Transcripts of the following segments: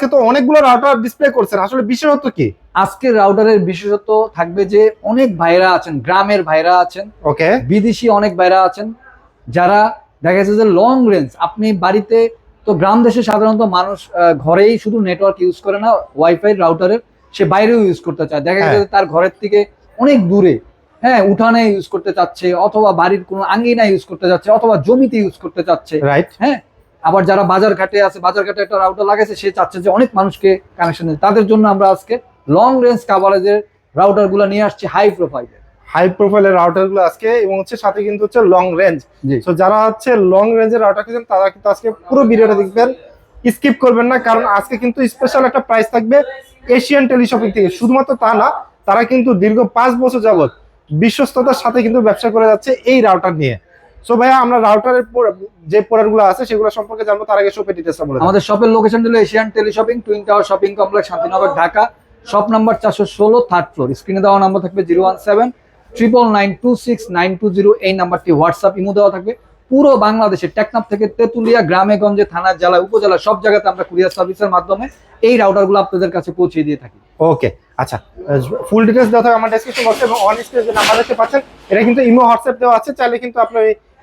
আজকে তো অনেকগুলো রাউটার ডিসপ্লে করছেন। আসলে বিশেষত্ব কি? আজকের রাউটারের বিশেষত্ব থাকবে যে অনেক ভাইরা আছেন গ্রামের ভাইরা আছেন ওকে। বিদেশি অনেক ভাইরা আছেন যারা দেখা যাচ্ছে যে লং রেঞ্জ আপনি বাড়িতে তো গ্রাম দেশে সাধারণত মানুষ ঘরেই শুধু নেটওয়ার্ক ইউজ করে না ওয়াইফাই রাউটারের সে বাইরেও ইউজ করতে চায়। দেখা যাচ্ছে হ্যাঁ। তার ঘরের থেকে অনেক দূরে হ্যাঁ উঠানে ইউজ করতে চাচ্ছে অথবা বাড়ির কোনো আঙ্গিনা ইউজ করতে চাচ্ছে অথবা জমিতে ইউজ করতে চাচ্ছে। রাইট হ্যাঁ আবার যারা বাজার ঘাটে আছে বাজার ঘাটে একটা রাউটার লাগাইছে সে চাচ্ছে যে অনেক মানুষকে কানেকশন দিতে তাদের জন্য আমরা আজকে লং রেঞ্জ কাভারেজের রাউটারগুলো নিয়ে আসছি হাই প্রোফাইলের হাই প্রোফাইলের রাউটারগুলো আজকে এবং হচ্ছে সাথে কিন্তু হচ্ছে লং রেঞ্জ তো যারা হচ্ছে লং রেঞ্জের রাউটার কিনছেন তারা কিন্তু আজকে পুরো ভিডিওটা দেখবেন। স্কিপ করবেন না কারণ আজকে কিন্তু স্পেশাল একটা প্রাইস থাকবে এশিয়ান টেলিশপিং থেকে। শুধুমাত্র তা না তারা কিন্তু দীর্ঘ পাঁচ বছর যাবত বিশ্বস্ততার সাথে কিন্তু ব্যবসা করে যাচ্ছে এই রাউটার নিয়ে। সো ভাইয়া আমরা রাউটারের যে প্রোডাক্টগুলো আছে সেগুলো সম্পর্কে জানব তার আগে শপে ডিটেলসটা বলে আমাদের শপের লোকেশন হলো Asian teleshopping twin tower shopping complex Shantinagar Dhaka. Shop number চারশো ষোলো থার্ড ফ্লোর স্ক্রিনে দেওয়া নাম্বার থাকবে zero one seven triple nine two six nine two zero এই নাম্বারটি হোয়াটসঅ্যাপ ইমো দেওয়া থাকবে। পুরো বাংলাদেশে টেকনাফ থেকে তেতুলিয়া গ্রামে গঞ্জে থানা জেলা উপজেলা সব জায়গাতে আমরা কুরিয়ার সার্ভিসের মাধ্যমে এই রাউটারগুলো আপনাদের কাছে পৌঁছে দিয়ে থাকি। ওকে আচ্ছা। ফুল ডিটেলস দেওয়া থাকবে আমার ডেসক্রিপশন বক্সে এবং অন স্ক্রিনে যে নাম্বার দেখতে পাচ্ছেন এটা কিন্তু ইমো হোয়াটসঅ্যাপ দেওয়া আছে। চাইলে কিন্তু আপনি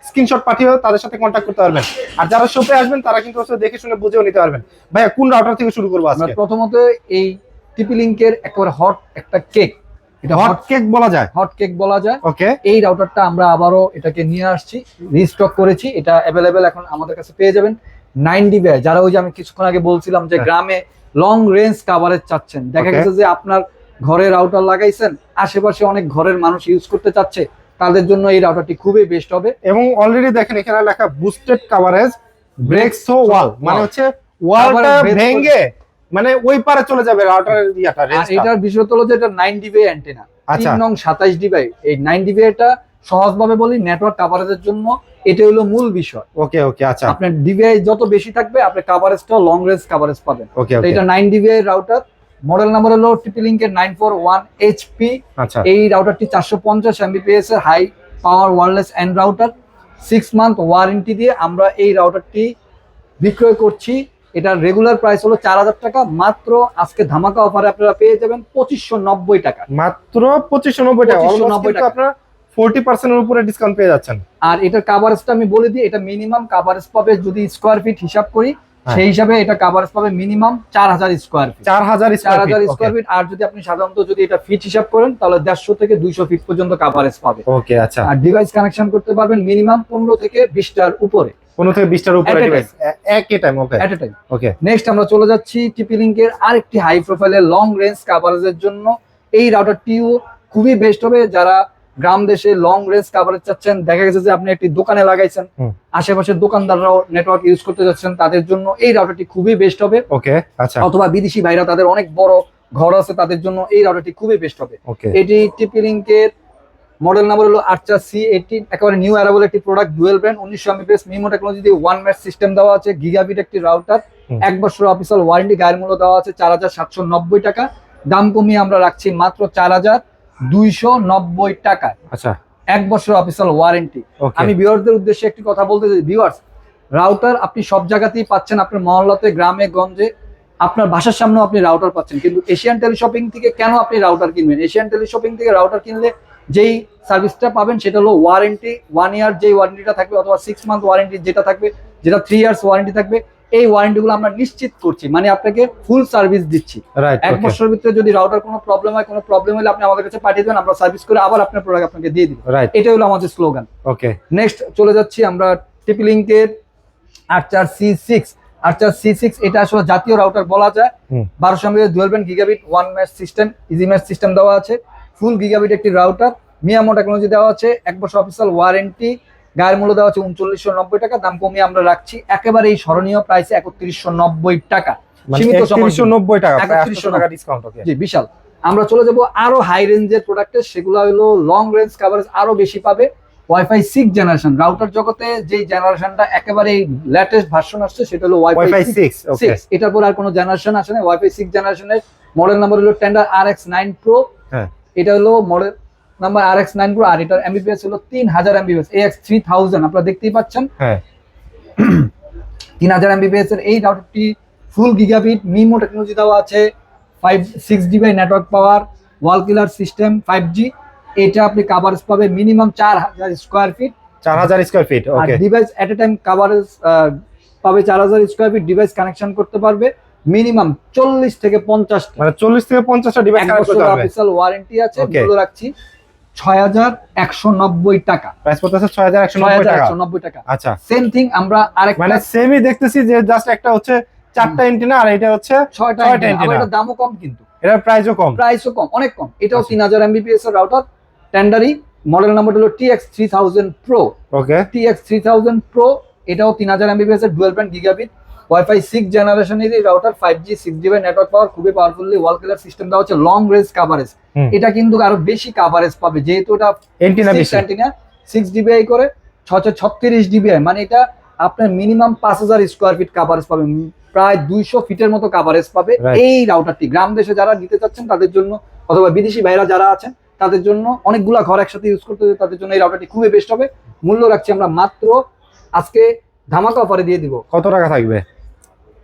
স্ক্রিনশট পাঠিয়েও তাদের সাথে কন্ট্যাক্ট করতে পারবেন। আর যারা শপে আসবেন তারা কিন্তু দেখে শুনে বুঝেও নিতে পারবেন। ভাইয়া কোন রাউটার থেকে শুরু করব আজকে? প্রথমত এই টিপি লিঙ্কের একেবারে হট একটা কেক এটা হট হট কেক বলা যায়? হট কেক বলা যায়। ওকে এই রাউটারটা আমরা আবারও এটাকে নিয়ে আসছি রিস্টক করেছি। এটা অ্যাভেলেবেল এখন আমাদের কাছে পেয়ে যাবেন। নাইন ডিবে যারা ওই যে আমি কিছুক্ষণ আগে বলছিলাম যে হ্যাঁ। গ্রামে লং রেঞ্জ কাভারেজ চাচ্ছেন। দেখা গেছে যে আপনার ঘরে রাউটার লাগাইছেন আশেপাশে অনেক ঘরের মানুষ ইউজ করতে চাচ্ছে। তাদের জন্য এই রাউটারটি খুবই বেস্ট হবে। এবং অলরেডি দেখেন এখানে লেখা boosted coverage break so wall মানে হচ্ছে ওয়ালটা ভেঙে মানে ওই পারে চলে যাবে রাউটারের ইয়াটা এটার বিশেষত হলো যে এটা নাইন ডিবি অ্যান্টেনা আচ্ছা। তিন নং সাতাইশ ডিবাই এই নাইন ডিবি এটা সহজভাবে বলি নেটওয়ার্ক কাভারেজের জন্য এটা হলো মূল বিষয়। ওকে ওকে আচ্ছা। আপনার ডিবিআই যত বেশি থাকবে আপনি কাভারেজটাও লং রেঞ্জ কাভারেজ পাবেন। ওকে এটা nine DBI router model number হলো টিপি লিঙ্কের নাইন ফোর ওয়ান এইচপি আচ্ছা। এই রাউটারটি চারশো পঞ্চাশ এমবিপিএস এর high power wireless and router six month warranty দিয়ে আমরা এই রাউটারটি বিক্রয় করছি। এটার রেগুলার প্রাইস হলো চার হাজার টাকা। মাত্র আজকে ধামাকা অফারে আপনারা পেয়ে যাবেন পঁচিশশো নব্বই টাকা। মাত্র পঁচিশশো নব্বই টাকা। 2590 অলমোস্ট কিন্তু টাকা। আপনার ফোর্টি পার্সেন্টের উপরে ডিসকাউন্ট পেয়ে যাচ্ছেন। আর এটার কাভারেজটা আমি বলে দিই এটা মিনিমাম কাভারেজ পাবে যদি স্কোয়ার ফিট হিসাব করি। সেই হিসাবে এটা কাভারেজ পাবে মিনিমাম চার হাজার স্কোয়ার ফিট চার হাজার চার হাজার স্কোয়ার ফিট আর যদি আপনি সাধারণত যদি এটা ফিট হিসাব করেন তাহলে দেড়শো থেকে দুইশো ফিট পর্যন্ত কাভারেজ পাবে। ওকে আচ্ছা। আর ডিভাইস কানেকশন করতে পারবেন মিনিমাম পনেরো থেকে বিশটার উপরে। পনেরো থেকে বিশটার উপরে ডিভাইস একই time okay at time okay next আমরা চলে যাচ্ছি টিপি লিঙ্কের আরেকটি হাই প্রোফাইলের লং রেঞ্জ কাভারেজের জন্য। এই রাউটারটিও খুবই বেস্ট হবে যারা গ্রাম দেশে লং রেঞ্জ কাভারেজ চাচ্ছেন। দেখা গেছে যে আপনি একটি দোকানে লাগাইছেন। হুম। আশেপাশের দোকানদাররাও নেটওয়ার্ক ইউজ করতে যাচ্ছেন তাদের জন্য এই রাউটারটি খুবই বেস্ট হবে। ওকে আচ্ছা। অথবা বিদেশি ভাইরা তাদের অনেক বড় ঘর আছে তাদের জন্য এই রাউটারটি খুবই বেস্ট হবে। এটি টিপি লিঙ্কের মডেল নাম্বার হলো আটচা সি এইটিন একেবারে নিউ অ্যারাবল একটি প্রোডাক্ট ডুয়েল ব্র্যান্ড উনিশশো এমবিপিএস মিমো টেকনোলজি দিয়ে ওয়ান ম্যাচ সিস্টেম দেওয়া আছে গিগাবিট একটি রাউটার এক বছর অফিসিয়াল ওয়ারেন্টি গায়ের মূল্য দেওয়া আছে চার হাজার সাতশো নব্বই টাকা। দাম কমিয়ে আমরা রাখছি মাত্র চার হাজার। দুইশো নব্বই টাকা আচ্ছা। এক বছর অফিসিয়াল ওয়ারেন্টি আমি ভিউয়ারদের উদ্দেশ্যে একটি কথা বলতে চাই। ভিউয়ার্স রাউটার আপনি সব জায়গাতেই পাচ্ছেন আপনার মহল্লাতে গ্রামে গঞ্জে। আপনার বাসার সামনেও আপনি রাউটার পাচ্ছেন। কিন্তু এশিয়ান টেলিশপিং থেকে কেন আপনি রাউটার কিনবেন? এশিয়ান টেলিশপিং থেকে রাউটার কিনলে যেই সার্ভিসটা পাবেন সেটা হলো ওয়ারেন্টি ওয়ান ইয়ার যেই ওয়ারেন্টিটা থাকবে অথবা সিক্স মান্থ ওয়ারেন্টি যেটা থাকবে যেটা থ্রি ইয়ার্স ওয়ারেন্টি থাকবে এই ওয়ারেন্টিগুলো আমরা নিশ্চিত করছি। মানে আপনাকে ফুল সার্ভিস দিচ্ছি। এক বছরের ভিতরে যদি রাউটার কোনো প্রবলেম হয় কোনো প্রবলেম হলে আপনি আমাদের কাছে পাঠিয়ে দেবেন আমরা সার্ভিস করে আবার আপনার প্রোডাক্ট আপনাকে দিয়ে দিব। এটা হলো আমাদের স্লোগান ওকে নেক্সট চলে যাচ্ছি আমরা টিপি লিঙ্কের Archer C six Archer C six এটা আসলে জাতীয় রাউটার বলা যায়। বারোশো MB dual band gigabit one mesh system easy mesh system দেওয়া আছে। ফুল গিগাবিট একটি রাউটার মিয়ামো টেকনোলজি দেওয়া আছে। এক বছর অফিসিয়াল ওয়ারেন্টি গায়ের মূল্য দেওয়া আছে উনচল্লিশশো নব্বই টাকা দাম কমিয়ে আমরা রাখছি একেবারে এই স্মরণীয় প্রাইসে একত্রিশশো নব্বই টাকা। মানে সীমিত সময়ের একত্রিশশো জন্য। নব্বই টাকা প্রায় 3190 আটশো টাকা ডিসকাউন্ট জি বিশাল। আমরা চলে যাব আরও হাই রেঞ্জের প্রোডাক্টে সেগুলো হলো লং রেঞ্জ কাভারেজ আরও বেশি পাবে। ওয়াইফাই সিক্স জেনারেশন রাউটার জগতে যেই জেনারেশনটা একেবারে লেটেস্ট ভার্সন আসছে সেটা হলো ওয়াইফাই সিক্স এটার পর আর কোনো জেনারেশন আসে না। ওয়াইফাই সিক্স জেনারেশনের মডেল নাম্বার হলো Tenda R X nine pro এটা হলো model number R X nine pro আর এটার এমবিপিএস হলো তিন হাজার Mbps A X three thousand আপনারা দেখতেই পাচ্ছেন। হ্যাঁ। তিন হাজার এমবিপিএস এর এই রাউটারটি ফুল গিগাবিট মিমো টেকনোলজি দেওয়া আছে five six dB network power wall killer system five G এটা আপনি কাভারেজ পাবে মিনিমাম চার হাজার স্কোয়ার ফিট চার হাজার square feet R okay device at a time coverage পাবে চার হাজার স্কোয়ার ফিট ডিভাইস কানেকশন করতে পারবে মিনিমাম চল্লিশ থেকে পঞ্চাশ মানে চল্লিশ থেকে পঞ্চাশটা ডিভাইস ওয়ারেন্টি আছে. রাখছি। ছয় হাজার একশো নব্বই টাকা। প্রাইস পড়তেছে ছয় হাজার একশো নব্বই টাকা একশো নব্বই টাকা। আচ্ছা। সেম থিং আমরা মানে সেমই দেখতেছি যে জাস্ট একটা হচ্ছে চারটা এন্টিনা আর এটা হচ্ছে ছয়টা। এটার দামও কম কিন্তু। এটার প্রাইসও কম। প্রাইসও কম অনেক কম। এটাও আচ্ছা। তিন হাজার এমবিপিএস এর রাউটার টেন্ডারি মডেল নাম্বার হলো TX three thousand pro okay TX three thousand pro এটাও তিন হাজার এমবিপিএস এর dual band gigabit WiFi six জেনারেশনের এই router five G six GB network power খুবই পাওয়ারফুলি ওয়াল কালার সিস্টেম দেওয়া হচ্ছে লং রেঞ্জ কাভারেজ এটা কিন্তু আরও বেশি কাভারেজ পাবে যেহেতু এটা অ্যান্টিনা সিক্স ডিবিআই করে ছশো ছত্রিশ ডিবিআই মানে এটা আপনার মিনিমাম পাঁচ হাজার স্কোয়ার ফিট কাভারেজ পাবে প্রায় দুইশো ফিটের মতো কাভারেজ পাবে এই রাউটারটি গ্রাম দেশে যারা নিতে চাচ্ছেন তাদের জন্য অথবা বিদেশি ভাইরা যারা আছেন তাদের জন্য অনেকগুলা ঘর একসাথে ইউজ করতে তাদের জন্য এই রাউটারটি খুবই বেস্ট হবে। মূল্য রাখছি আমরা মাত্র আজকে ধামাকা অফারে দিয়ে দিব। কত টাকা থাকবে?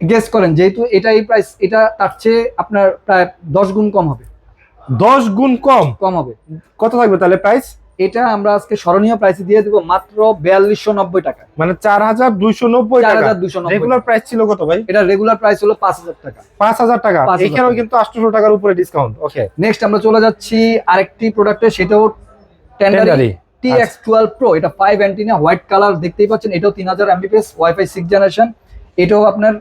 গেস করেন যেহেতু এটা এই প্রাইস এটা তার চেয়ে আপনার প্রায় দশ গুণ কম হবে। দশ গুণ কম? কম হবে। কত থাকবে তাহলে প্রাইস এটা আমরা আজকে স্মরণীয় প্রাইসে দিয়ে দিব মাত্র বিয়াল্লিশশো নব্বই টাকা। মানে চার হাজার দুইশো নব্বই চার হাজার রেগুলার প্রাইস ছিল কত ভাই? এটা রেগুলার প্রাইস হলো পাঁচ হাজার টাকা। পাঁচ হাজার টাকা। এখানেও কিন্তু আটশোশো টাকার উপরে ডিসকাউন্ট ওকে নেক্সট আমরা চলে যাচ্ছি আরেকটি প্রোডাক্টে সেটাও টেন্ডারি টেন্ডারি টি এক্স টুয়েলভ প্রো এটা ফাইভ অ্যান্টিনা হোয়াইট কালার দেখতেই পাচ্ছেন। এটাও তিন হাজার এমবিপিএস ওয়াইফাই সিক্স জেনারেশন এটাও আপনার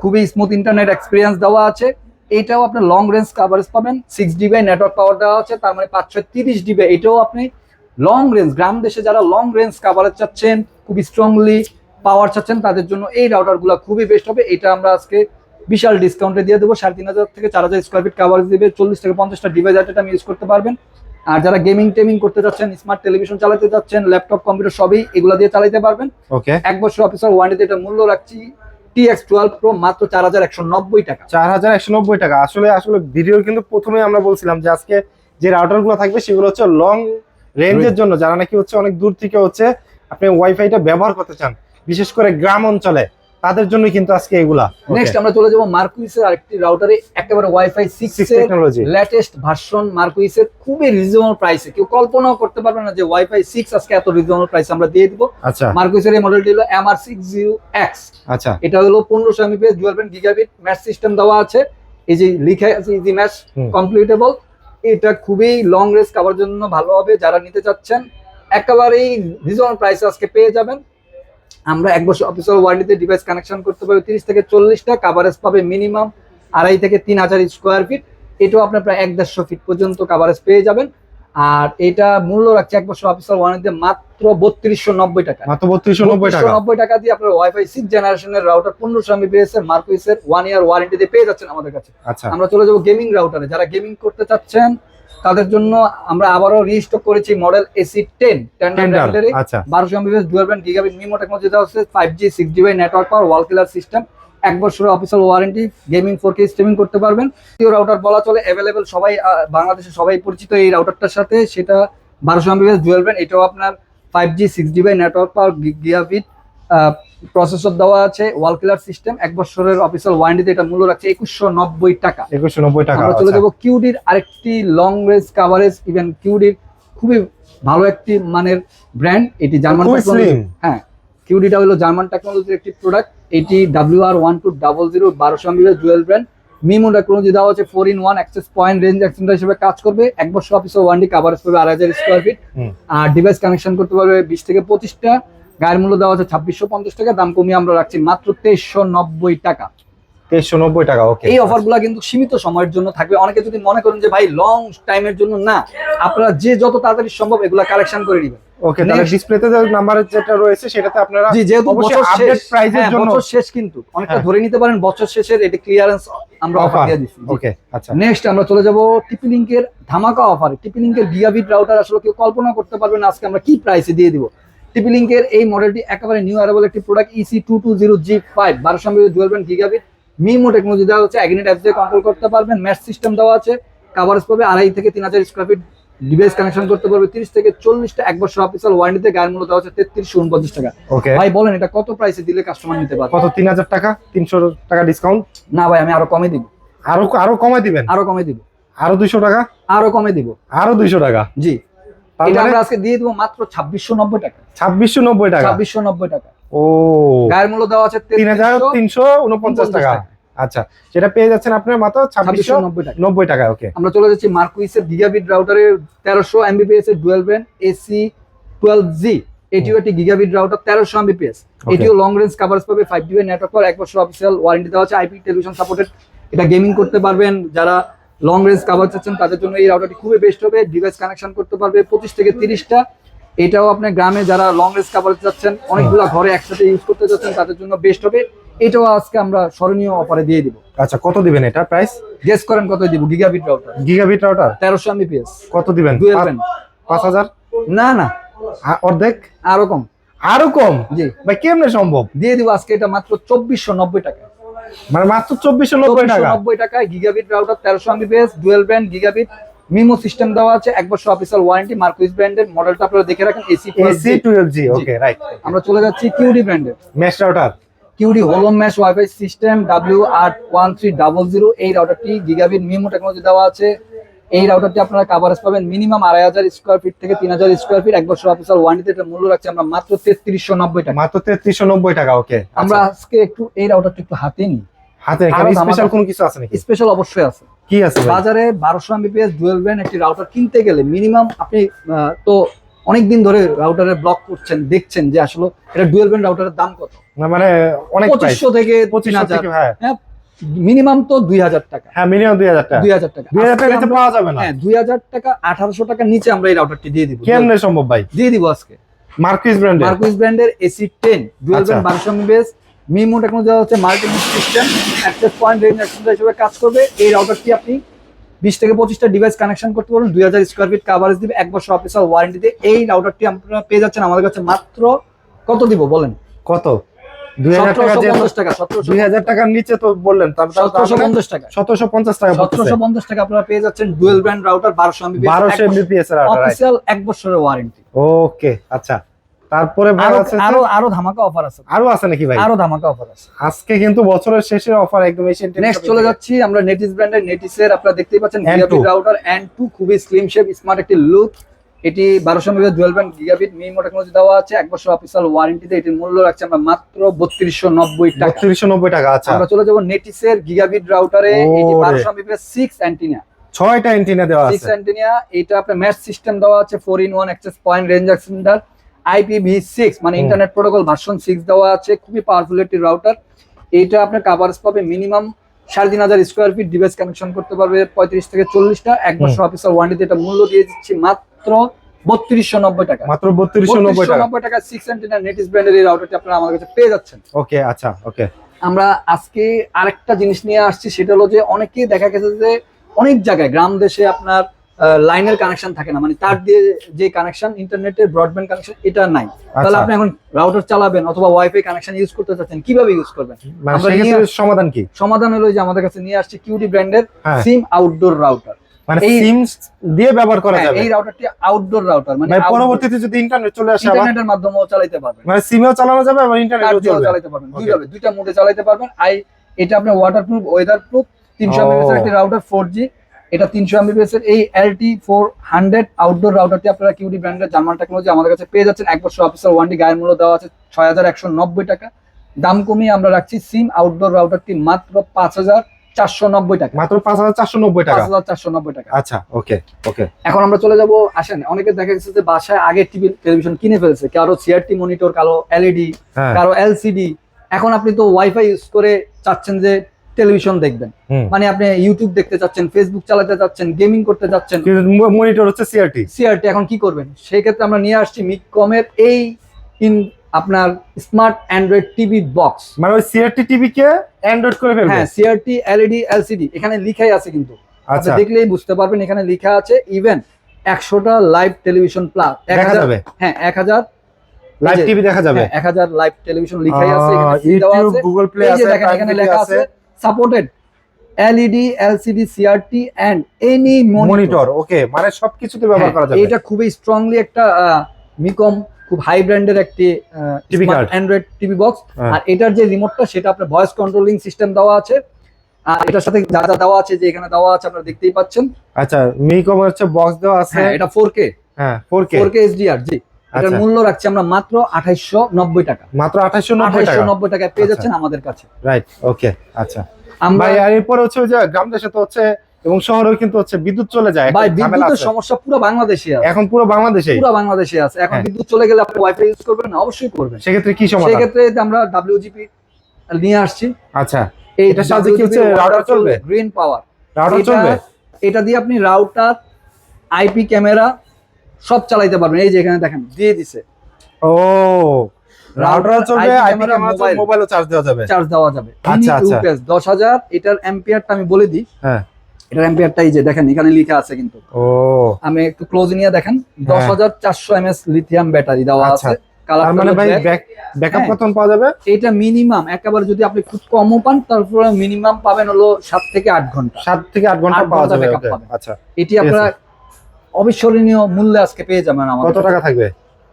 খুবই স্মুথ ইন্টারনেট এক্সপিরিয়েন্স দেওয়া আছে। এটাও আপনার লং রেঞ্জ কাভারেজ পাবেন। সিক্স ডিবি নেটওয়ার্ক পাওয়ার দেওয়া আছে তার মানে পাঁচশো তিরিশ ডিবি এটাও আপনি লং রেঞ্জ গ্রাম দেশে যারা লং রেঞ্জ কাভারেজ চাচ্ছেন খুবই স্ট্রংলি পাওয়ার চাচ্ছেন তাদের জন্য এই রাউটারগুলো খুবই বেস্ট হবে। এটা আমরা আজকে বিশাল ডিসকাউন্টে দিয়ে দেবো। সাড়ে তিন হাজার থেকে চার হাজার স্কোয়ার ফিট কাভারেজ দেবে। চল্লিশ থেকে পঞ্চাশটা ডিভাইস একটা ইউজ করতে পারবেন। আর যারা গেমিং টেমিং করতে যাচ্ছেন স্মার্ট টেলিভিশন চালাতে যাচ্ছেন ল্যাপটপ কম্পিউটার সবই এগুলো দিয়ে চালাতে পারবেন। ওকে এক বছর অফিসার ওয়ারেন্টিতে এটা মূল্য রাখছি। টি এক্স টুয়েলভ প্রো মাত্র চার হাজার একশো নব্বই টাকা। চার হাজার একশো নব্বই টাকা। আসলে আসলে ভিডিও কিন্তু প্রথমে আমরা বলছিলাম যে আজকে যে রাউটারগুলো থাকবে সেগুলো হচ্ছে লং রেঞ্জের জন্য। যারা নাকি হচ্ছে অনেক দূর থেকে হচ্ছে আপনি ওয়াইফাইটা ব্যবহার করতে চান বিশেষ করে গ্রাম অঞ্চলে। তাদের জন্য কিন্তু আজকে এগুলা। নেক্সট আমরা চলে যাব মার্কুইসের আরেকটি রাউটারে একেবারে WiFi six technology latest version মার্কুইসের খুবই রিজনেবল প্রাইসে কেউ কল্পনাও করতে পারবে না যে ওয়াইফাই সিক্স আজকে এত রিজনেবল প্রাইসে আমরা দিয়ে দিব। আচ্ছা। মার্কুইসের এই মডেলটি হলো এমআর সিক্স জিরো এক্স আচ্ছা। এটা হলো পনেরোশো Mbps dual band gigabit mesh system দেওয়া আছে। এই যে লিখে আছে ইজি ম্যাচ কমপ্লিটেবল এটা খুবই লং রেঞ্জ কাভার জন্য ভালো হবে যারা নিতে চাচ্ছেন। একেবারেই রিজনেবল প্রাইসে আজকে পেয়ে যাবেন। আমরা এক বছর অফিসিয়াল ওয়ারেন্টিতে ডিভাইস কানেকশন করতে পারবে। তিরিশ থেকে চল্লিশটা কাভারেজ পাবে মিনিমাম আড়াই থেকে তিন হাজার স্কোয়ার ফিট এটাও আপনার প্রায় এক দেড়শো ফিট পর্যন্ত কাভারেজ পেয়ে যাবেন। আর এটা মূল্য রাখছে এক বছর অফিসিয়াল ওয়ারেন্টিতে মাত্র বত্রিশশো নব্বই টাকা। মাত্র বত্রিশশো নব্বই টাকা। নব্বই টাকা দিয়ে আপনার ওয়াইফাই সিক্স জেনারেশনের রাউটার পনেরোশো এমবিপিএস এর মার্কুইসের ওয়ান ইয়ার ওয়ারেন্টি দিয়ে পেয়ে যাচ্ছেন আমাদের কাছে। আচ্ছা। আমরা চলে যাব গেমিং রাউটারে যারা গেমিং করতে চাচ্ছেন তাদের জন্য আমরা আবারও রিস্টক করেছি মডেল এসি টেন আচ্ছা। বারোশো Mbps dual band gigabit MIMO technology দেওয়া হচ্ছে five G six GB network power wall killer system এক বছরের official warranty gaming four K streaming করতে পারবেন। দ্বিতীয় রাউটার বলা চলে অ্যাভেলেবেল সবাই বাংলাদেশে সবাই পরিচিত এই রাউটারটার সাথে। সেটা বারোশো এমবিপিএস ডুয়াল ব্যান্ড এটাও আপনার five G six GB network power gigabit processor দেওয়া আছে ওয়াল কিলার সিস্টেম এক বছরের অফিসিয়াল ওয়ারেন্টিতে এটা মূল্য রাখছে একুশশো নব্বই টাকা। একুশশো নব্বই টাকা আমরা চলে আচ্ছা। যাব কিউডির আরেকটি লং রেঞ্জ কাভারেজ ইভেন কিউডির খুবই ভালো একটি মানের ব্র্যান্ড এটি জার্মান হ্যাঁ কিউডিটা হলো জার্মান টেকনোলজির একটি প্রোডাক্ট এটি W R one two double zero বারোশো MBS dual band MIMO technology দেওয়া আছে four in one access point range extender হিসেবে কাজ করবে। এক বছর অফিসে ওয়ারেন্টি কাভারেজ পাবে আড়াই হাজার স্কোয়ার ফিট আর ডিভাইস কানেকশন করতে পারবে বিশ থেকে পঁচিশটা। গায়ের মূল্য দেওয়া আছে ছাব্বিশশো পঞ্চাশ টাকা দাম কমিয়ে আমরা রাখছি মাত্র তেইশশো নব্বই টাকা। তেইশশো নব্বই টাকা ওকে এই অফারগুলো কিন্তু সীমিত সময়ের জন্য থাকবে। অনেকে যদি মনে করেন যে ভাই লং টাইমের জন্য না আপনারা যে যত তাড়াতাড়ি সম্ভব এগুলা কালেকশন করে নেবেন। ওকে তাহলে ডিসপ্লেতে যে নাম্বার যেটা রয়েছে সেটাতে আপনারা জি যেহেতু বছর শেষ প্রাইসের হ্যাঁ, জন্য বছর শেষ কিন্তু। অনেকটা হ্যাঁ। ধরে নিতে পারেন বছর শেষের এটি ক্লিয়ারেন্স আমরা অফার অফার দিয়ে দিচ্ছি। ওকে আচ্ছা। নেক্সট আমরা চলে যাব টিপি লিঙ্কের ধামাকা অফার টিপি লিঙ্কের গিগাবিট রাউটার আসলে কেউ কল্পনা করতে পারবে না আজকে আমরা কি প্রাইসে দিয়ে দিব। টিপি লিঙ্কের এই মডেলটি একেবারে নিউ অ্যারেবল একটি product EC two two zero G five বারোশো ব্যান্ড গিগাবিট মিমো টেকনোলজি দেওয়া হচ্ছে অ্যাগনেট অ্যাপস দিয়ে কন্ট্রোল করতে পারবেন ম্যাচ সিস্টেম দেওয়া আছে কাভারেজ পাবে আড়াই থেকে তিন হাজার স্কোয়ার ফিট ডিভাইস কানেকশন করতে পারবে তিরিশ থেকে চল্লিশটা এক বছর অফিসিয়াল ওয়ারেন্টিতে গায়ের মূল্য দেওয়া হচ্ছে তেত্রিশশো উনপঞ্চাশ টাকা। ওকে ভাই বলেন এটা কত প্রাইসে দিলে কাস্টমার নিতে পারবে? কত তিন হাজার টাকা? তিনশো টাকা ডিসকাউন্ট না ভাই আমি আরও কমে দিব। আরও আরও কমাই দিবেন? আরও কমে দিব। আরও দুইশো টাকা? আরও কমে দিব। আরও দুইশো টাকা? জি। এটা মানে আমরা আজকে দিয়ে দিব মাত্র ছাব্বিশশো নব্বই টাকা। ছাব্বিশশো নব্বই টাকা? ছাব্বিশশো নব্বই টাকা। ও। গায়ের মূল্য দেওয়া আছে তিন হাজার তিনশো উনপঞ্চাশ টাকা। আচ্ছা সেটা পেয়ে যাচ্ছেন আপনার মাত্র ছাব্বিশশো নব্বই টাকা। ওকে আমরা চলে যাচ্ছি মার্কুইসের গিগাবিট তেরোশো এমবিপিএস এর dual band AC twelve G এটিও একটি গিগাবিট রাউটার তেরোশো এমবিপিএস এটিও লং রেঞ্জ পাবে ফাইভ জিবি নেটওয়ার্ক এক বছর অফিসিয়াল ওয়ারেন্টি দেওয়া আছে আইপি টেলিভিশন সাপোর্টেড এটা গেমিং করতে পারবেন যারা লং রেঞ্জ কাভার চাচ্ছেন তাদের জন্য এই রাউটারটি খুবই বেস্ট হবে ডিভাইস কানেকশন করতে পারবে পঁচিশ থেকে তিরিশটা। এটাও আপনার গ্রামে যারা লং রেঞ্জ কাভারেজ চাচ্ছেন অনেকগুলো ঘরে একসাথে ইউজ করতে চাচ্ছেন তাদের জন্য বেস্ট হবে। এটাও আজকে আমরা স্মরণীয় অফারে দিয়ে দিব। আচ্ছা কত দিবেন এটা প্রাইস গেস করেন কত দিব গিগাবিট রাউটার গিগাবিট রাউটার তেরোশো এমবিপিএস কত দিবেন? পাঁচ হাজার? না না। অর্ধেক? আরও কম। আরও কম? জি। ভাই কেমনে সম্ভব? দিয়ে দিব আজকে এটা মাত্র চব্বিশশো নব্বই টাকা। মানে মাত্র চব্বিশশো নব্বই টাকা। নব্বই টাকায় গিগাবিট রাউটার তেরোশো Mbps dual band gigabit MIMO system দেওয়া আছে এক বছর অফিসিয়াল ওয়ারেন্টি মার্কুইস ব্র্যান্ডের মডেলটা আপনারা দেখে রাখেন AC AC twelve G. Okay right আমরা চলে যাচ্ছি কিউডি ব্র্যান্ডের mesh router Cudy হোলম mesh wifi system W আট ওয়ান থ্রি ডাবল জিরো এই রাউটারটি গিগাবিট মিমো টেকনোলজি দেওয়া আছে। এই রাউটারটি আপনারা কাভারেজ পাবেন মিনিমাম আড়াই হাজার স্কোয়ার ফিট থেকে তিন হাজার স্কোয়ার ফিট এক বছর অফিসিয়াল ওয়ারেন্টিতে এটা মূল্য রাখছি আমরা মাত্র তেত্রিশশো নব্বই টাকা। মাত্র তেত্রিশশো নব্বই টাকা ওকে আমরা আজকে একটু এই রাউটারটা একটু হাতে নিই। হাতে স্পেশাল কোনো? কিছু আছে নাকি? স্পেশাল অবশ্যই আছে। কি আছে বাজারে বারোশো এমবিপিএস ডুয়েল ব্যান্ড একটি রাউটার কিনতে গেলে মিনিমাম আপনি তো অনেকদিন ধরে রাউটারে ব্লক করছেন দেখছেন যে আসলে এটা ডুয়েল ব্যান্ড রাউটারের দাম কত? মানে অনেক পঁচিশশো থেকে তিন পঁচিশশো হাজার। হ্যাঁ। হ্যাঁ মিনিমাম তো দুই হাজার টাকা। হ্যাঁ মিনিমাম দুই হাজার টাকা। দুই হাজার টাকা। দুই হাজার টাকা পাওয়া যাবে না। হ্যাঁ দুই হাজার টাকা আঠারোশো টাকার নিচে আমরা এই রাউটারটি দিয়ে দিব। কেমনে সম্ভব ভাই? দিয়ে দিব আজকে। মার্কুইস ব্র্যান্ডের? মার্কুইস ব্র্যান্ডের এসি টেন ডুয়েল আচ্ছা। ব্যান্ড বারোশো এমবিপিএস মিমো টেকনোলজি হচ্ছে multi system access point range হিসেবে কাজ করবে। এই রাউটারটি আপনি বিশ থেকে পঁচিশটা ডিভাইস কানেকশন করতে পারবেন দুই হাজার স্কোয়ার ফিট কাভারেজ দিবে এক বছর অফিসিয়াল ওয়ারেন্টিতে এই রাউটারটি আপনারা পেয়ে যাচ্ছেন আমাদের কাছে মাত্র কত দিব বলেন? কত? দুই হাজার টাকা সতেরোশো যে পঞ্চাশ টাকা সতেরোশো দুই হাজার টাকার নিচে তো বললেন সতেরোশো পঞ্চাশ টাকা। সতেরোশো পঞ্চাশ টাকা সতেরোশো পঞ্চাশ টাকা আপনারা পেয়ে যাচ্ছেন ডুয়েল ব্র্যান্ড রাউটার বারোশো বারোশো এমবিপিএস এর রাউটার অফিসিয়াল এক বছরের ওয়ারেন্টি ওকে আচ্ছা। তারপরে আরও আরও ধামাকা অফার আছে। আরও আছে নাকি ভাই? আরও ধামাকা অফার আছে। আজকে কিন্তু বছরের শেষে অফার একদম এশিয়ান নেক্সট চলে যাচ্ছি আমরা নেটিস ব্র্যান্ডের নেটিসের আপনারা দেখতেই পাচ্ছেন N2 রাউটার এন্ড টু খুবই স্লিম শেপ স্মার্ট একটি লুক এটি বারোশো MB dual band gigabit MIMO technology দেওয়া আছে। এক বছর অফিসিয়াল ওয়ারেন্টিতে এটির মূল্য রাখছে আমরা মাত্র বত্রিশশো নব্বই টাকা। বত্রিশশো নব্বই টাকা আচ্ছা। আমরা চলে যাব নেটিসের গিগাবিট রাউটারে এটি বারোশো এমবি সিক্স অ্যান্টিনা ছয়টা এন্টিনা দেওয়া সিক্স অ্যান্টিনা এটা আপনার ম্যাচ সিস্টেম দেওয়া আছে four in one access point range extender IPv six মানে ইন্টারনেট প্রোটোকল ভার্সন সিক্স দেওয়া আছে খুবই পাওয়ারফুল একটি রাউটার এইটা আপনার কাভারেজ পাবে মিনিমাম সাড়ে তিন হাজার স্কোয়ার ফিট ডিভাইস কানেকশন করতে পারবে পঁয়ত্রিশ থেকে চল্লিশটা। এক বছর অফিসার ওয়ারেন্টিতে এটা মূল্য দিয়ে দিচ্ছি মাত্র বত্রিশশো নব্বই টাকা। মাত্র বত্রিশশো নব্বই টাকা। নব্বই টাকা সিক্স অ্যান্টিনা নেটিস ব্র্যান্ডের এই রাউটারটি আপনারা আমাদের কাছে পেয়ে যাচ্ছেন। ওকে আচ্ছা ওকে। আমরা আজকে আরেকটা জিনিস নিয়ে আসছি সেটা হলো যে অনেকেই দেখা গেছে যে অনেক জায়গায় গ্রাম দেশে আপনার লাইনের কানেকশন থাকে না মানে তার দিয়ে যে কানেকশন ইন্টারনেটের ব্রডব্যান্ড কানেকশন এটা নাই। তাহলে আচ্ছা। আপনি এখন রাউটার চালাবেন অথবা ওয়াইফাই কানেকশন ইউজ করতে চাচ্ছেন কীভাবে ইউজ করবেন? মানে আমরা সমাধান কি? সমাধান হলো যে আমাদের কাছে নিয়ে আসছে কিউডি ব্র্যান্ডের। সিম আউটডোর রাউটার মানে সিম দিয়ে ব্যবহার করা যাবে। এই রাউটারটি আউটডোর রাউটার মানে মানে পরবর্তীতে যদি ইন্টারনেট চলে আসে ইন্টারনেটের মাধ্যমেও চালাতে পারবেন। মানে সিমেও চালানো যাবে আবার ইন্টারনেটও চলবে। চালাতে পারবেন. দুইভাবে দুইটা মোডে চালাতে পারবেন। আই এটা আপনার ওয়াটার প্রুফ ওয়েদার প্রুফ তিনশো Oh. এমবিপিএস একটি রাউটার ফোর এটা তিনশো এমবিপিএস এর এই এলটি ফোর হান্ড্রেড আউটডোর রাউটারটি আপনারা কিউডি ব্র্যান্ডের জার্মান টেকনোলজি আমাদের কাছে পেয়ে যাচ্ছেন। এক বছর অফিসার ওয়ারেন্টি গায়ের মূল্য দেওয়া আছে ছয় হাজার একশো নব্বই টাকা। দাম কমিয়ে আমরা রাখছি সিম আউটডোর রাউটারটি মাত্র পাঁচ হাজার হাজার চারশো নব্বই টাকা। মাত্র পাঁচ হাজার চারশো নব্বই পাঁচ টাকা হাজার চারশো নব্বই টাকা। আচ্ছা ওকে ওকে। এখন আমরা চলে যাব আসেন অনেকে দেখা গেছে যে বাসায় আগে টিভি টেলিভিশন কিনে ফেলছে কারও সিআরটি মনিটর কারও এলইডি হ্যাঁ। কারও এলসিডি এখন আপনি তো ওয়াইফাই ইউজ করে চাচ্ছেন যে টেলিভিশন দেখবেন। মানে আপনি ইউটিউব দেখতে চাচ্ছেন ফেসবুক চালাতে চাচ্ছেন গেমিং করতে চাচ্ছেন। মনিটর হচ্ছে সিআরটি সিআরটি এখন কি করবেন? সেই ক্ষেত্রে আমরা নিয়ে আসছি মিককমের এই ইন আপনার স্মার্ট অ্যান্ড্রয়েড টিভি বক্স মানে ওই সিআরটি টিভি কে অ্যান্ড্রয়েড করে ফেলবে? হ্যাঁ সিআরটি এলইডি এলসিডি এখানে লিখাই আছে কিন্তু। আচ্ছা। দেখলেই বুঝতে পারবেন এখানে লেখা আছে ইভেন একশোটা লাইভ টেলিভিশন প্লাস দেখা যাবে। হ্যাঁ এক হাজার লাইভ টিভি দেখা যাবে। হ্যাঁ, এক হাজার লাইভ টেলিভিশন লিখাই আছে এখানে ইউটিউব গুগল প্লে আছে। দেখেন এখানে লেখা আছে। Supported LED LCD CRT and any monitor okay মানে সবকিছুতে ব্যবহার করা যাবে। হ্যাঁ, এটা খুবই স্ট্রংলি একটা মিকম খুব হাই ব্র্যান্ডের একটি card। Android TV box. আর এটার যে রিমোটটা সেটা আপনার ভয়েস কন্ট্রোলিং সিস্টেম দেওয়া আছে। আর এটার সাথে যা যা দেওয়া আছে যে এখানে দেওয়া আছে আপনারা দেখতেই পাচ্ছেন। আচ্ছা মিকম হচ্ছে বক্স দেওয়া আছে। হ্যাঁ এটা ফোর কে হ্যাঁ 4K ফোর কে এইচডিআর জি। এটার আচ্ছা। মূল্য রাখছি আমরা মাত্র আঠাইশো নব্বই টাকা। মাত্র 2890 আঠাইশো টাকা? পেয়ে আচ্ছা। যাচ্ছেন আমাদের কাছে। রাইট ওকে আচ্ছা। আমরা এরপর হচ্ছে যে গ্রাম দেশে তো হচ্ছে এবং শহরেও কিন্তু হচ্ছে বিদ্যুৎ চলে যায়। ভাই বিদ্যুতের সমস্যা পুরো বাংলাদেশে আছে। এখন পুরো বাংলাদেশে পুরো বাংলাদেশে আছে। এখন হ্যাঁ। বিদ্যুৎ চলে গেলে আপনি ওয়াইফাই ইউজ করবেন না অবশ্যই করবেন। সেক্ষেত্রে কি সমাধান? সেক্ষেত্রে আমরা ডাব্লিউজিপি নিয়ে আসছি। আচ্ছা। এটার সাহায্যে কি হচ্ছে router চলবে? গ্রিন পাওয়ার রাউটার চলবে? এটা দিয়ে আপনি রাউটার আইপি ক্যামেরা সব চালাইতে পারবেন। এই যে এখানে দেখেন দিয়ে দিছে। ও রাউটার চলবে আইপি ক্যামেরা, মোবাইলও চার্জ দেওয়া যাবে। চার্জ দেওয়া যাবে। আচ্ছা, আচ্ছা। ইউপিএস দশ হাজার এটার অ্যাম্পিয়ারটা আমি বলে দিই। হ্যাঁ। এটার যে দেখেন এখানে লেখা আছে কিন্তু। ও। আমি একটু ক্লোজ নিয়ে দেখেন দশ হাজার চারশো এমএস লিথিয়াম ব্যাটারি দেওয়া আচ্ছা। আছে। কালার মানে ভাই ব্যাকআপ হ্যাঁ। কত পাওয়া যাবে? এটা মিনিমাম একেবারে যদি আপনি খুব কমও পান তারপরে মিনিমাম পাবেন হলো সাত থেকে আট ঘণ্টা। সাত থেকে আট ঘণ্টা পাওয়া যাবে। আচ্ছা। এটি আপনারা অবিস্মরণীয় মূল্যে আজকে পেয়ে যাবেন আমাদের কত টাকা থাকবে?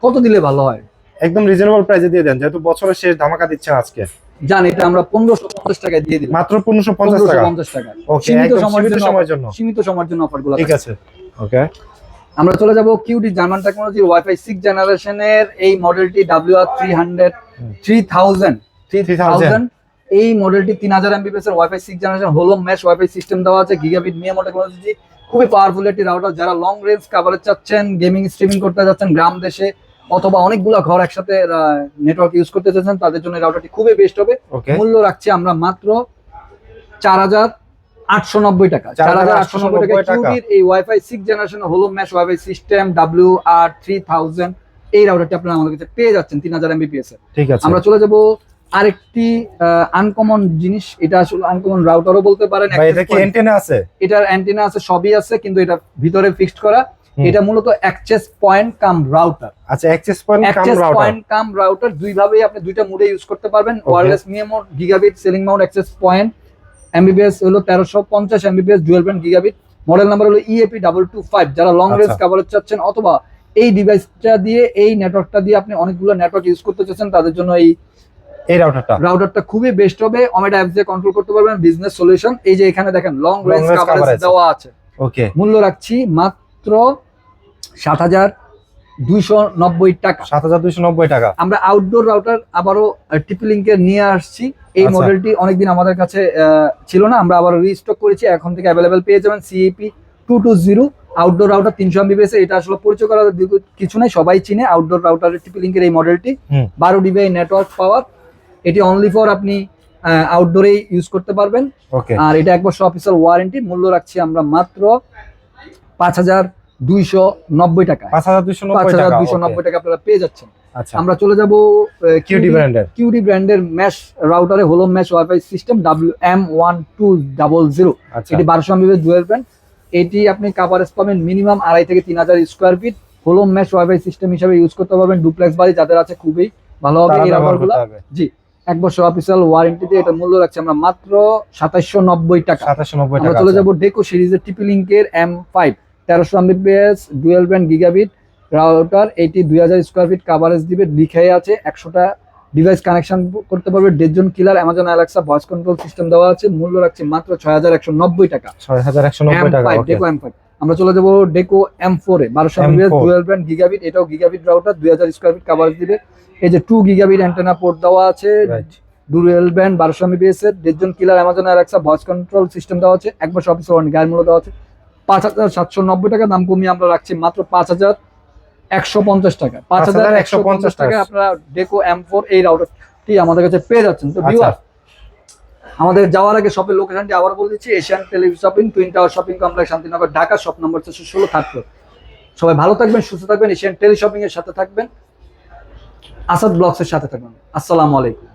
কত দিলে ভালো হয়? একদম রিজনেবল প্রাইসে দিয়ে দেন যেহেতু বছরের শেষ ধামাকা দিচ্ছেন আজকে। জান এটা আমরা পনেরোশো পঞ্চাশ টাকায় দিয়ে দিলাম। মাত্র পনেরোশো পঞ্চাশ টাকা? সীমিত সময়ের জন্য সীমিত সময়ের জন্য অফারগুলো ঠিক আছে। ওকে আমরা চলে যাব কিউডি জার্মান টেকনোলজির ওয়াইফাই সিক্স জেনারেশনের এই মডেলটি W R three hundred three thousand three thousand এই মডেলটি তিন হাজার এমবিপিএস এর ওয়াইফাই সিক্স জেনারেশন হোলো ম্যাশ ওয়াইফাই সিস্টেম দেওয়া আছে গিগাবিট মিয়ামো টেকনোলজি খুবই পাওয়ারফুল একটি রাউটার যারা লং রেঞ্জ কাভারেজ চাচ্ছেন গেমিং স্ট্রিমিং করতে যাচ্ছেন গ্রাম দেশে অথবা অনেকগুলো ঘর একসাথে নেটওয়ার্ক ইউজ করতে চাচ্ছেন তাদের জন্য রাউটারটি খুবই বেস্ট হবে। মূল্য রাখছি আমরা মাত্র চার হাজার আটশো নব্বই টাকা। চার হাজার আটশো নব্বই টাকা। কিউবির এই ওয়াইফাই সিক্স জেনারেশন হলো mesh wifi system W R three thousand এই রাউটারটি আপনারা আমাদের কাছে পেয়ে যাচ্ছেন তিন হাজার এমবিপিএস এর ঠিক আছে। আমরা চলে যাব আরেকটি আনকমন জিনিস এটা আসলে আনকমন রাউটারও বলতে পারেন এটা কি। এন্টেনা আছে? এটার অ্যান্টেনা আছে সবই আছে কিন্তু এটা ভিতরে ফিক্সড করা। এটা মূলত অ্যাক্সেস পয়েন্ট কাম রাউটার। আচ্ছা access point cum access router. Point cum router দুই ভাবেই আপনি দুইটা মোডে ইউজ করতে পারবেন। Wireless MIMO gigabit ceiling mount access point Mbps হলো তেরোশো পঞ্চাশ Mbps dual band gigabit model number হলো ইএপি ডাবল টু ফাইভ যারা লং রেঞ্জ কভারেজ চাচ্ছেন অথবা এই ডিভাইসটা দিয়ে এই নেটওয়ার্কটা দিয়ে আপনি অনেকগুলো নেটওয়ার্ক ইউজ করতে চাচ্ছেন তাদের জন্য এই এই রাউটারটা রাউটারটা খুবই বেস্ট হবে। অমেটা অ্যাপস দিয়ে কন্ট্রোল করতে পারবেন। বিজনেস সলিউশন এই যে এখানে দেখেন লং রেঞ্জ কাভারেজ দেওয়া আছে। ওকে মূল্য রাখছি মাত্র সাত হাজার দুইশো নব্বই টাকা। সাত হাজার দুইশো নব্বই টাকা। আমরা আউটডোর রাউটার আবারও টিপি লিঙ্কের নিয়ে আসছি। এই আচ্ছা। মডেলটি অনেকদিন আমাদের কাছে ছিল না আমরা আবার রিস্টক করেছি। এখন থেকে অ্যাভেলেবেল পেয়ে যাবেন CEP two two zero outdoor router তিনশো এমবিবিএস এটা আসলে পরিচয় করার কিছু নাই সবাই চিনে আউটডোর রাউটারের টিপি লিঙ্কের এই মডেলটি বারো ডিবিআই নেটওয়ার্ক পাওয়ার এটি অনলি ফর আপনি আউটডোরেই ইউজ করতে পারবেন। আর এটা এক বছর অফিসিয়াল ওয়ারেন্টি মূল্য রাখছি আমরা মাত্র পাঁচ হাজার দুইশো নব্বই টাকা পাঁচ হাজার দুইশো নব্বই টাকা আপনারা পেয়ে যাচ্ছেন। আচ্ছা। আমরা চলে যাব কিউডি ব্র্যান্ডের কিউডি ব্র্যান্ডের ম্যাশ রাউটারে হলো mesh wifi system W M one two double zero এটি বারোশো এমবিএস ডুয়েল ব্র্যান্ড এটি আপনি কাভারেজ পাবেন মিনিমাম আড়াই থেকে তিন হাজার স্কোয়ার ফিট হলো ম্যাশ ওয়াইফাই সিস্টেম হিসেবে ইউজ করতে পারবেন। ডুপ্লেক্স বাড়ি যাদের আছে খুবই ভালো হবে এই হবে। জি এক বছর অফিসিয়াল ওয়ারেন্টি দিয়ে এটা মূল্য রাখছি আমরা মাত্র সাতাইশশো নব্বই টাকা। সাতাশশো নব্বই আমরা টাকা চলে। যাব ডেকো সিরিজের টিপি লিঙ্কের এম ফাইভ তেরোশো Mbps dual band gigabit router এটি দুই হাজার স্কোয়ার ফিট কাভারেজ দিবে লিখাই আছে একশোটা ডিভাইস কানেকশন করতে পারবে দেড়জন কিলার Amazon Alexa voice control system দেওয়া আছে মূল্য রাখছে মাত্র ছয় হাজার একশো নব্বই টাকা। ছয় হাজার একশো নব্বই টাকা ডেকো এম ফাইভ আমরা চলে যাব ডেকো এম ফোর এ বারোশো M4 Mbps dual band gigabit এটাও গিগাবিট রাউটার দুই হাজার স্কোয়ার ফিট কাভারেজ দিবে। এই যে টু গিগাবিট অ্যান্টেনা পোর্ট দেওয়া আছে. ডুয়েল ব্যান্ড বারোশো এমবিপিএস এর দেড়জন কিলার Amazon Alexa voice control system দেওয়া আছে এক বছর অফিস ওয়ারেন্টি গায়ের মূল্য দেওয়া আছে। পাঁচ হাজার সাতশো নব্বই টাকা দাম কমিয়ে আমরা রাখছি মাত্র পাঁচ হাজার একশো পঞ্চাশ টাকা। পাঁচ হাজার একশো পঞ্চাশ টাকা আপনারা ডেকো এম ফোর এই রাউটারটি আমাদের কাছে পেয়ে যাচ্ছেন। তো আচ্ছা। ভিউয়ার আমাদের যাওয়ার আগে শপের লোকেশনটি আবার বলে দিচ্ছি Asian television shopping twin tower shopping complex Shantinagar Dhaka shop number চারশো ষোলো থাকবে সবাই ভালো থাকবেন সুস্থ থাকবেন এশিয়ান টেলি শপিং এর সাথে থাকবেন। আসাদ ব্লগস এর সাথে থাকবেন। আসসালামু আলাইকুম।